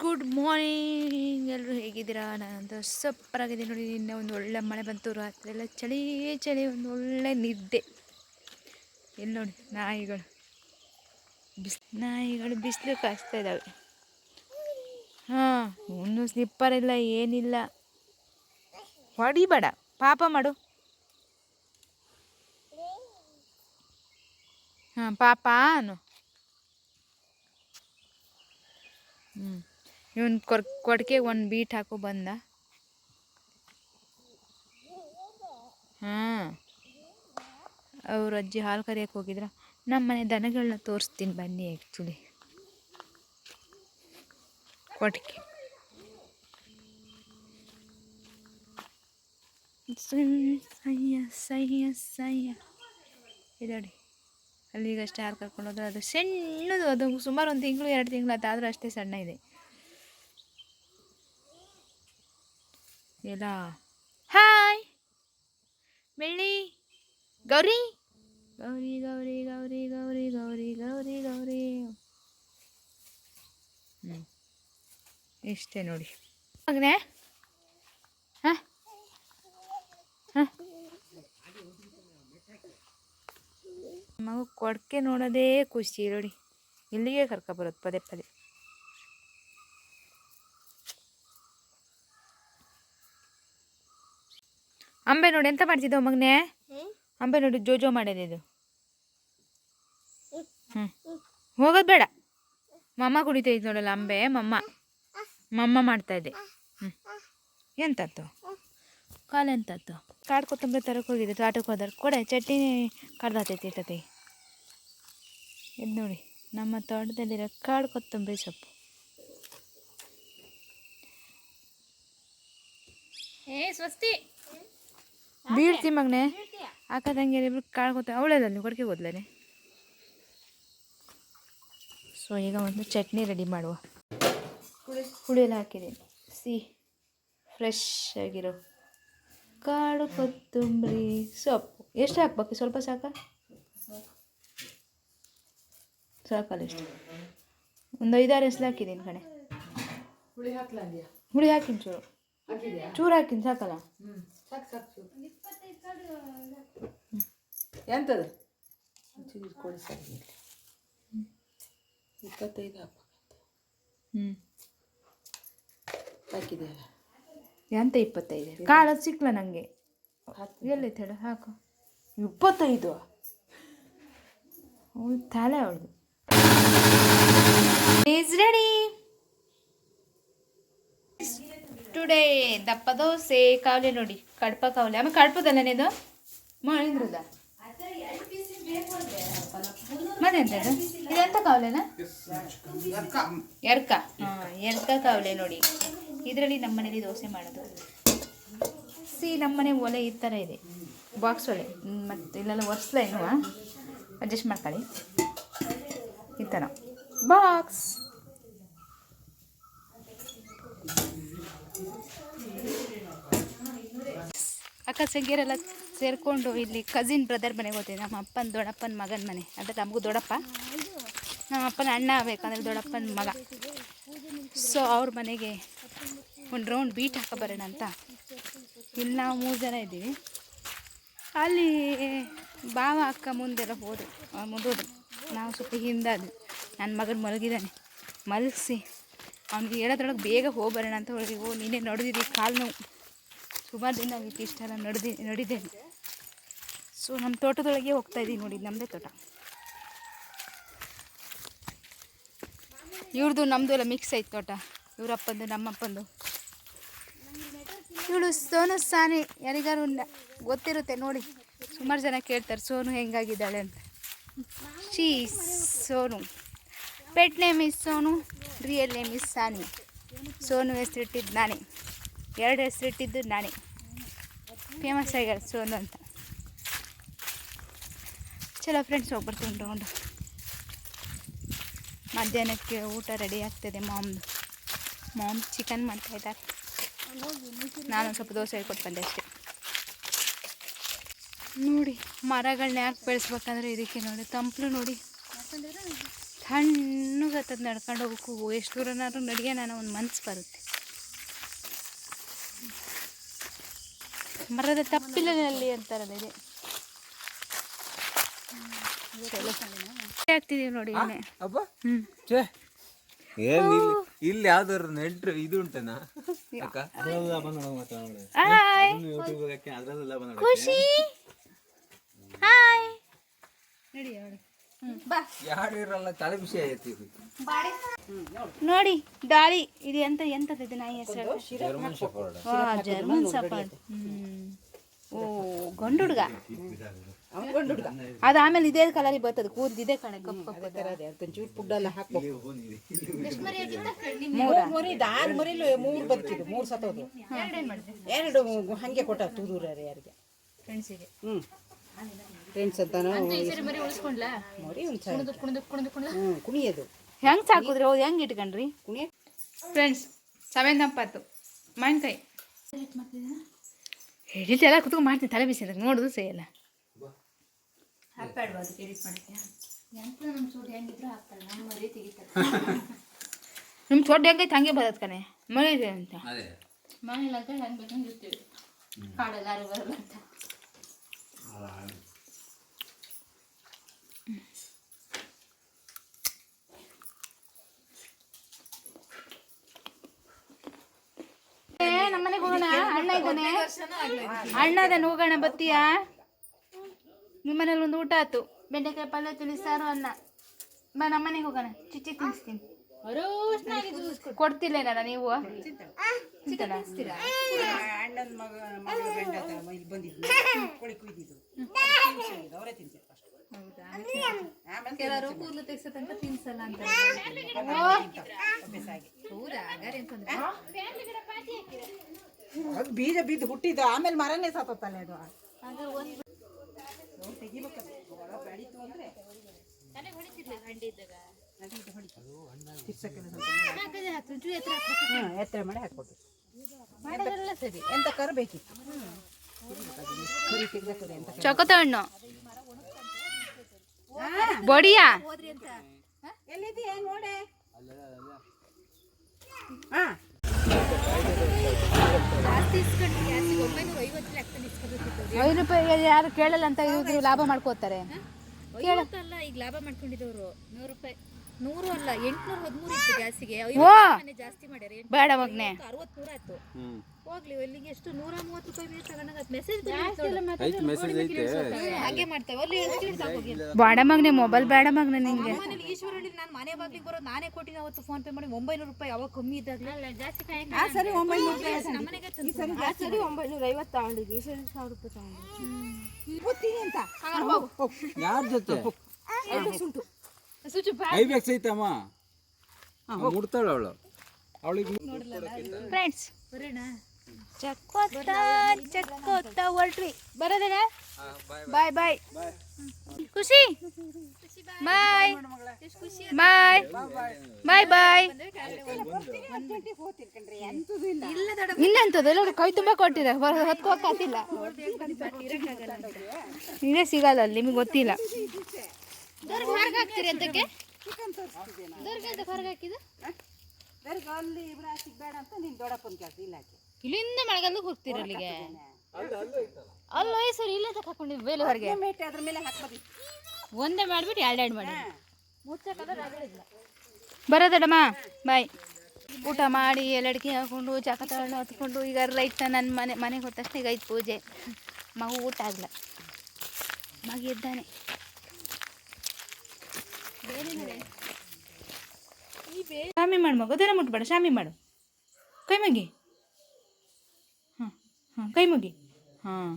Good morning ಎಲ್ಲರೂ ಹೇಗಿದ್ದೀರಾ? ನಾನಂತೂ ಆಗಿದ್ದೀನಿ ನೋಡಿ, ನಿನ್ನೆ ಒಂದು ಒಳ್ಳೆ ಮಳೆ ಬಂತು, ರಾತ್ರಿ ಎಲ್ಲ ಚಳಿ ಚಳಿ, ಒಂದು ಒಳ್ಳೆ ನಿದ್ದೆ. ಎಲ್ಲಿ ನೋಡಿ, ನಾಯಿಗಳು. ಬಿಸ್, ನಾಯಿಗಳು ಬಿಸಿಲು ಕಾಯಿಸ್ತಾ ಇದ್ದಾವೆ ಹಾಂ, ಇನ್ನೂ ಸ್ಲಿಪ್ಪರ್ ಇಲ್ಲ, ಏನಿಲ್ಲ. ಹೊಡಿಬೇಡ, ಪಾಪ ಮಾಡು. ಹಾಂ, ಪಾಪ ಅನು ಹ್ಞೂ ಇವನ್ ಕೊರ್ ಕೊಡ್ಕೆ ಒಂದು ಬೀಟ್ ಹಾಕೋ ಬಂದ. ಹಾಂ. ಅವ್ರ ಅಜ್ಜಿ ಹಾಲು ಕರಿಯಕ್ಕೆ ಹೋಗಿದ್ರ. ನಮ್ಮ ಮನೆ ದನಗಳನ್ನ ತೋರಿಸ್ತೀನಿ ಬನ್ನಿ ಆ್ಯಕ್ಚುಲಿ ಕೊಟ್ಕೆ ಸಯ್ಯ ಸಯ್ಯ ಸಯ್ಯ ಇದಡಿ ಅಲ್ಲಿಗಷ್ಟೇ ಹಾಲು ಕರ್ಕೊಂಡು ಹೋದ್ರೆ ಅದು ಸಣ್ಣದು, ಅದು ಸುಮಾರು ಒಂದು ತಿಂಗಳು, ಎರಡು ತಿಂಗಳು ಅದಾದರೂ ಅಷ್ಟೇ ಸಣ್ಣ ಇದೆ. ಎಲ್ಲ. ಹಾಯ್! ಬೆಳ್ಳಿ ಗೌರಿ? ಗೌರಿ ಗೌರಿ ಗೌರಿ ಗೌರಿ ಗೌರಿ ಗೌರಿ ಗೌರಿ. ಹ್ಞೂ ಇಷ್ಟೇ ನೋಡಿ. ಮಗನೇ ಹಾಂ ಹಾಂ ಮಗು ಕೊಡ್ಕೆ ನೋಡೋದೇ ಖುಷಿ ನೋಡಿ ಇಲ್ಲಿಗೆ ಕರ್ಕೊಬರೋದು ಪದೇ ಪದೇ. ಅಂಬೆ ನೋಡಿ ಎಂತ ಮಾಡ್ತಿದ್ದ ಮಗನೇ? ಅಂಬೆ ನೋಡಿ ಜೋಜೋ ಇದು. ಹ್ಞೂ ಹೋಗೋದು ಬೇಡ. ಮಮ್ಮ ಕುಡಿತಾ ಇದ್ದು ನೋಡಲ್ಲ ಅಂಬೆ ಮಮ್ಮ. ಮಮ್ಮ ಮಾಡ್ತಾ ಇದೆ. ಹ್ಞೂ ಎಂತತ್ತು ಕಾಲು ಎಂತತ್ತು ಕಾಡು ಕೊತ್ತಂಬರಿ ತರಕ್ಕೆ ಹೋಗಿದ್ದೆ ತೋಟಕ್ಕೆ ಹೋದ್ರೆ. ಕೊಡೆ ಚಟ್ನಿ ಕಡ್ದಾತೈತಿ ಇಟ್ಟತಿ ಇದು ನೋಡಿ. ನಮ್ಮ ತೋಟದಲ್ಲಿರೋ ಕಾಡು ಕೊತ್ತಂಬರಿ ಸೊಪ್ಪು. ಏ ಸ್ವಸ್ತಿ. ಬೀಳ್ತಿ ಮಗನೆ. ಹಾಕದಂಗೆ ಇಬ್ರು ಕಾಳು ಕೊತ್ತ ಅವಳೆಲ್ಲ ನೀವು? ಕೊಡ್ಕೆ ಸೊ ಈಗ ಒಂದು ಚಟ್ನಿ ರೆಡಿ ಮಾಡುವ. ಹುಳಿ ಎಲ್ಲ ಹಾಕಿದ್ದೀನಿ. ಸಿ ಫ್ರೆಶ್ ಆಗಿರೋ ಕಾಡು ಕೊತ್ತಂಬರಿ ಸೊಪ್ಪು. ಎಷ್ಟು ಹಾಕ್ಬೇಕು? ಸ್ವಲ್ಪ ಸಾಕ? ಸಾಕಲ್ಲ ಎಷ್ಟು ಒಂದು ಐದಾರು ಹೆಸರು ಹಾಕಿದ್ದೀನಿ ಕಣೆ. ಹುಳಿ ಹಾಕ್ಲಂದ್ಯಾ ಹುಳಿ ಹಾಕಿನ ಚೂರು. ಹಾಕಿದ್ಯಾ? ಚೂರು ಹಾಕಿನ ಸಾಕಲ್ಲ? ಹ್ಞೂ ಸಾಕು ಸಾಕು ಎಂತದ? ಕೋಳಿ ಸಾಕು ಇಪ್ಪತ್ತೈದು ಹಾಕ್ಬೇಕಂತ ಹ್ಞೂ ಹಾಕಿದ್ಯಾ? ಎಂತ ಇಪ್ಪತ್ತೈದು? ಕಾಳು ಸಿಕ್ಕಲ ನನಗೆ ಎಲ್ಲಿ ಹೇಳು? ಹಾಕು. ಇಪ್ಪತ್ತೈದು? ತಲೆ ಅವಳು ಈಸ್ ರೆಡಿ ಟುಡೇ ದಪ್ಪ ದೋಸೆ ಕಾವಲೆ ನೋಡಿ. ಕಡ್ಪ ಕಾವಲೆ. ಆಮೇಲೆ ಕಡಪದಲ್ಲ ಇದು? ಮಾಡಿದ್ರದ ಮತ್ತೆ ಎಂತ ಇದು ಇದೆಂತ ಕಾವಲೆನಾ? ಎರ್ಕ. ಹಾಂ ಎರ್ಕ ಕಾವಲೆ ನೋಡಿ. ಇದರಲ್ಲಿ ನಮ್ಮ ಮನೇಲಿ ದೋಸೆ ಮಾಡೋದು. ಸಿ ನಮ್ಮನೆ ಒಲೆ ಈ ಥರ ಇದೆ. ಬಾಕ್ಸ್ ಒಲೆ. ಮತ್ತು ಇಲ್ಲೆಲ್ಲ ಒರೆಸ್ಲ ಇಲ್ವಾ? ಅಡ್ಜಸ್ಟ್ ಮಾಡ್ಕೊಳ್ಳಿ. ಈ ಥರ ಬಾಕ್ಸ್ ಅಕ್ಕ ಸಂಗಿಯರೆಲ್ಲ ಸೇರಿಕೊಂಡು ಇಲ್ಲಿ ಕಸಿನ್ ಬ್ರದರ್ ಮನೆಗೆ ಹೋಗ್ತೀವಿ. ನಮ್ಮ ಅಪ್ಪನ ದೊಡ್ಡಪ್ಪನ ಮಗನ ಮನೆ. ಅಂದರೆ ನಮಗೂ ದೊಡ್ಡಪ್ಪ. ನಮ್ಮ ಅಪ್ಪನ ಅಣ್ಣ ಬೇಕಂದ್ರೆ ದೊಡ್ಡಪ್ಪನ ಮಗ. ಸೊ ಅವ್ರ ಮನೆಗೆ ಒಂದು ರೌಂಡ್ ಬೀಟ್ ಹಾಕೋ ಬರೋಣ ಅಂತ. ಇಲ್ಲಿ ನಾವು ಮೂರು ಜನ ಇದ್ದೀವಿ. ಅಲ್ಲಿ ಬಾವ ಅಕ್ಕ ಮುಂದೆಲ್ಲ ಹೋದರು. ಮುಂದೋದ್ರು. ನಾವು ಸ್ವಲ್ಪ ಹಿಂದಾದ್ವಿ ನನ್ನ ಮಗನ ಮಲಗಿದ್ದಾನೆ ಮಲಗಿಸಿ. ಅವ್ನಿಗೆ ಹೇಳೋದ್ರೊಳಗೆ ಬೇಗ ಹೋಗಿ ಅಂತ ಹೇಳಿ. ಓ, ನೀನೇ ನಡೆದಿದ್ದೆ? ಕಾಲು ನೋವು. ಸುಮಾರು ದಿನ ಆಗಿತ್ತು ಇಷ್ಟೆಲ್ಲ ನಡೆದಿ, ನಡಿದ್ದೇನೆ. ಸೊ ನಮ್ಮ ತೋಟದೊಳಗೆ ಹೋಗ್ತಾ ಇದ್ದೀನಿ ನೋಡಿ ನಮ್ಮದೇ ತೋಟ. ಇವ್ರದ್ದು ನಮ್ಮದು ಎಲ್ಲ ಮಿಕ್ಸ್ ಆಯ್ತು ತೋಟ. ಇವರಪ್ಪಂದು, ನಮ್ಮಪ್ಪಂದು. ಇವಳು ಸೋನು ಸಾನಿ, ಯಾರಿಗಾರು ಗೊತ್ತಿರುತ್ತೆ ನೋಡಿ. ಸುಮಾರು ಜನ ಕೇಳ್ತಾರೆ, ಸೋನು ಹೆಂಗಾಗಿದ್ದಾಳೆ ಅಂತ. She, Sonu. Pet name is Sonu real name is Sani. Sonu ಹೆಸರಿಟ್ಟಿದ್ದು ನಾನೇ ಎರಡು ಹೆಸರಿಟ್ಟಿದ್ದು ನಾನೇ. ಫೇಮಸ್ ಆಗ್ಯಾರ ಸೋನು ಅಂತ. ಚಲೋ ಫ್ರೆಂಡ್ಸ್ ಹೋಗ್ಬರ್ತೀನಿ ರೌಂಡು ಮಧ್ಯಾಹ್ನಕ್ಕೆ ಊಟ ರೆಡಿ ಆಗ್ತದೆ ಮಾಮ್ದು ಮಾಮ್ ಚಿಕನ್ ಮಾಡ್ತಾ ಇದ್ದಾರೆ. ನಾನು ಸ್ವಲ್ಪ ದೋಸೆ ಹೇಳ್ಕೊಟ್ಟು ಬಂದೆ ಅಷ್ಟೇ. ನೋಡಿ ಮರಗಳನ್ನ ಯಾಕೆ ಬೆಳೆಸ್ಬೇಕಂದ್ರೆ ಇದಕ್ಕೆ ನೋಡಿ, ತಂಪಲು ನೋಡಿ. ತಣ್ಣಗತ್ತದ ನಡ್ಕೊಂಡು ಹೋಗಬೇಕು. ಎಷ್ಟು ದೂರನಾದ್ರೂ ನಡಿಗೆ ನಾನು ಒಂದು ಮನ್ಸು ಬರುತ್ತೆ. ಮರದ ತಪ್ಪಿಲಲ್ಲಿ ಅಂತಾರಲ್ಲ ಇದೆ. ಆಗ್ತಿದೀವಿ ನೋಡಿ ಇಲ್ಲಿ ಇಲ್ಲಿ ಯಾವ್ದಾದ್ರು ನೆಂಟ್ರು ಇದು ಉಂಟನಾ? ಖುಷಿ. ಹಾಯ್. ನಡಿ. ನೋಡಿ. ಡಾಳಿ ಇದು ಎಂತ ಎಂತದ ಇದು ನಾಯಿ ಹೆಸರು? ಜರ್ಮನ್ ಸಫಾರ್ಡ್ ಓ ಗಂಡು ಹುಡುಗ ಅದು ಆಮೇಲೆ ಇದೇ ಕಲರಿಗೆ ಬರ್ತದೆ ಕೂದಲು ಇದೇ ಕಣೆ ಕಪ್ಪು ಚೂರು ಅದಕ್ಕೊಂಚೂರು ಫುಡ್ಡೆಲ್ಲ ಹಾಕ್ಬೇಕು ಎಷ್ಟು ಮರಿ ಮೂರು ಮರಿ ಆರು ಮರಿಲು ಮೂರು ಬದುಕಿದ್ದು ಮೂರು ಸತ್ತೋದು ಎರಡು ಹಂಗೆ ಕೊಟ್ಟ ತೂದೂರ ಯಾರಿಗೆ. ಫ್ರೆಂಡ್ಸಿಗೆ ಹ್ಞೂ ಫ್ರೆಂಡ್ಸ್ ಅಂತ ಮರಿ ಉಳಿಸ್ಕೊಂಡ್ಲಾ? ಮರಿ ಒಂದು ಸಲ ಕುಣಿದು ಕುಣಿದು ಕುಣಿದು ಹ್ಞೂ ಕುಣಿಯೋದು. ಹೆಂಗೆ ಸಾಕುದ್ರಿ ಹೌದು ಹೆಂಗೆ ಇಟ್ಕೊಂಡ್ರಿ? ಕುಣಿಯ ಫ್ರೆಂಡ್ಸ್ ಸವೆನ್ ಸಾವಿರದ ಮಾವಿನಕಾಯಿ ಎಡಿಟ್ ಎಲ್ಲ ಕುತ್ಕೊಂಡು ಮಾಡ್ತೀನಿ ತಲೆ ಬಿಸಿ ಅದಕ್ಕೆ ನೋಡುದು ಸೇಯಲ್ಲ ನಿಮ್ಮ ಚೋಟ್ ಹೆಂಗೈತೆ ಹಂಗೆ ಬರೋದು ಕಣೆ. ಮಳೆ ಇದೆ ಅಂತ. ಅದೇ. ಮನೇಲಿ ಅಂತ ಹೆಂಗೆ ಬೇಕಂಗೆ ಇರ್ತೀವಿ ಕಾಡಲ್ಲ ಯಾರು ಬರಲ್ಲ ಅಂತ ಏ ನಮ್ಮನೆಗೆ ಹೋಗೋಣ ಅಣ್ಣ ಅಣ್ಣದ ನೂಗಣ ಮನೇಲಿ ನಿಮ್ಮನೇಲಿ ಒಂದು ಊಟ ಆಯ್ತು. ಬೆಂಡೆಕಾಯಿ ಪಲ್ಯ ತಿಳಿಸಾರು ಅನ್ನ. ಬಾ ನಮ್ಮನೆಗೆ ಹೋಗೋಣ. ಚಿಚ್ಚಿ ತಿನ್ನಿಸ್ತೀನಿ. ಏನಲ್ಲ ನೀವು? ಅಣ್ಣನ ಕೆಲವರು ಕೂದಲು ತಿನ್ಸಲ್ಲ ಅಂತ ಅದು ಬೀಜ ಬಿದ್ದು ಹುಟ್ಟಿದ ಆಮೇಲೆ ಮರನೇ ಸತ್ತೋತಲ್ಲ ಅದು. ಎತ್ತರ ಮಾಡಿ ಹಾಕ್ಕೊಟ್ಟು ಸರಿ. ಎಂತ ಕರು ಬೇಕಿತ್ತು. ಚೊಕೊತ ಹಣ್ಣು. ಬಡಿಯಾ. ಎಲ್ಲಿದೆಯಾ ನೋಡೆ. ಹಾಂ. ಐದು ರೂಪಾಯಿ ಯಾರು ಕೇಳಲ್ಲ ಅಂತ ಇವ್ರು ಲಾಭ ಮಾಡ್ಕೋತಾರೆ. ಈಗ ಲಾಭ ಮಾಡ್ಕೊಂಡಿದ್ದವರು ನೂರು ರೂಪಾಯಿ. ನೂರು ಅಲ್ಲ ಎಂಟ್ನೂರ ಹದಿಮೂರು ಇತ್ತು ಗ್ಯಾಸಿಗೆ. ಜಾಸ್ತಿ ಮಾಡ್ಯಾರ. ಬೇಡ ಮಗ್ನೆ. ಅರವತ್ಮೂರ ಆಯ್ತು. ಹೋಗ್ಲಿ ಇಲ್ಲಿಗೆ ಎಷ್ಟು? ನೂರ ಮೂವತ್ತು ರೂಪಾಯಿ ಮೇಲೆ ತಗೊಂಡಾಗ ಮೆಸೇಜ್ ಮೆಸೇಜ್ ಐತೆ. ಹಾಗೆ ಮಾಡ್ತೇವೆ. ಅಲ್ಲಿ ಬೇಡ ಮಗ್ನೆ ಮೊಬೈಲ್ ಬೇಡ ಮಗ್ನೆ ನಿಂಗೆ. ಈಶ್ವರಳ್ಳಿ ನಾನು ಮನೆ ಬಾಗ್ಲಿಗೆ ಬರೋದು ನಾನೇ ಕೊಟ್ಟಿನ ಅವತ್ತು ಫೋನ್ ಪೇ ಮಾಡಿ. ಒಂಬೈನೂರು ರೂಪಾಯಿ ಅವಾಗ ಕಮ್ಮಿ ಇದ್ದಾಗಲೇ. ಜಾಸ್ತಿ ಸರಿ ಒಂಬೈನೂರು ರೂಪಾಯಿ ನಮ್ಮನೆಗೆ ಸರಿ ಒಂಬೈನೂರ ಐವತ್ತು ತಗೊಂಡಿದ್ವಿ. ಈ ಸರಿ ಸಾವಿರ ರೂಪಾಯಿ ತಗೊಂಡಿದ್ವಿ. ಗೊತ್ತೀನಿ ಅಂತ. ಹೋಗು, ಹೋಗು. ಯಾರ ಜೊತೆ? ಮುಡ್ತಾಳ ಅವಳು. ಅವಳಿಗೆ ಫ್ರೆಂಡ್ಸ್ ಚಕ್ಕೋತ ಚಕ್ಕೋತ ಹೊರಟ್ರಿ ಬರೋದೇನ? ಬಾಯ್ ಬಾಯ್ ಖುಷಿ? ಬಾಯ್ ಬಾಯ್ ಬಾಯ್ ಬಾಯ್ ಇಲ್ಲಂತದ್ದು ಎಲ್ಲರೂ ಕೈ ತುಂಬ ಕೊಟ್ಟಿದೆ. ಹೊತ್ಕೋಕಾತಿಲ್ಲ ಇನ್ನೇ ಸಿಗಲ್ಲ ಅಲ್ಲಿ ನಿಮಗೆ ಗೊತ್ತಿಲ್ಲ. ಹೊರಗೆ ಹಾಕ್ತೀರಿ ದರ್ಗ ಅಂತ ಹೊರಗೆ ಹಾಕಿದ ಅಲ್ಲಿ ಇಬ್ರು ಬೇಡ ಅಂತ ನೀನು ದೊಡ್ಡಪ್ಪನ ಕೆಲಸ ಇಲ್ಲ ಹಾಕಿ ಇಲ್ಲಿಂದ ಮಳೆಗಾಲ ಹೋಗ್ತೀರಿ ಅಲ್ಲಿಗೆ? ಅಲ್ಲ ಸರ್ ಇಲ್ಲೇ ತಕ್ಕ ಹಾಕೊಂಡಿವಿ ಬೇಲೆ ಹೊರಗೆ ಮೇಟೆ ಅದ್ರ ಮೇಲೆ ಹಾಕ್ಬೋದು ಒಂದೇ ಮಾಡ್ಬಿಟ್ಟು ಎರಡು ಮಾಡಿ. ಬರೋದಡಮ್ಮ ಬಾಯ್ ಊಟ ಮಾಡಿ ಎಲ್ಲಡಿಕೆ ಹಾಕೊಂಡು ಜಾಕ ತಗೊಂಡು ಹತ್ಕೊಂಡು ಈಗ ಲೈಟ್ ನನ್ನ ಮನೆ ಮನೆಗೆ ಹೋದ ತಕ್ಷಣ ಈಗ ಐದು ಪೂಜೆ. ಮಗು ಊಟ ಆಗಲ್ಲ ಮಗ ಎದ್ದಾನೆ. ಶಾಮಿ ಮಾಡು ಮಗು ದನ ಮುಟ್ಬೇಡ ಶಾಮಿ ಮಾಡು. ಕೈ ಮುಗಿ. ಹಾಂ ಹಾಂ ಕೈ ಮುಗಿ. ಹಾಂ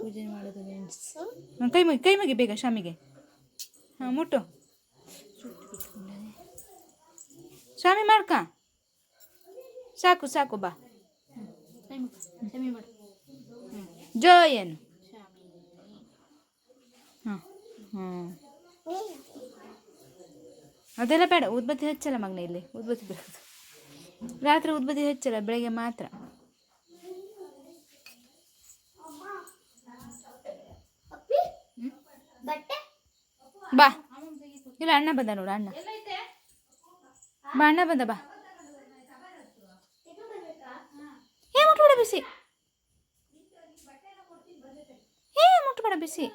ಪೂಜೆ ಮಾಡೋದು ಕೈ ಮುಗಿ ಕೈ ಮುಗಿ ಬೇಗ ಶಾಮಿಗೆ. ಹಾಂ ಮುಟ್ಟು. ಸ್ವಾಮಿ ಮಾಡ್ಕ? ಸಾಕು ಸಾಕು ಬಾ. ಜಯ ಏನು ಹಾಂ ಹಾಂ ಅದೆಲ್ಲ ಬೇಡ, ಉದ್ಬತ್ತಿ ಹಚ್ಚಲ್ಲ ಮಗನ ಇಲ್ಲಿ, ಉದ್ಬತ್ತಿ ಬರೋದು. ರಾತ್ರಿ ಉದ್ಬತ್ತಿ ಹಚ್ಚಲ್ಲ, ಬೆಳಗ್ಗೆ ಮಾತ್ರ. ಬಾ. ಇಲ್ಲ, ಅಣ್ಣ ಬಂದ ನೋಡು, ಅಣ್ಣ. ಬಾ, ಅಣ್ಣ ಬಂದ, ಬಾ. ಏ ಮುಟ್ಬೇಡ ಬಿಸಿ. ಏ ಮುಟ್ಬೇಡ ಬಿಸಿ.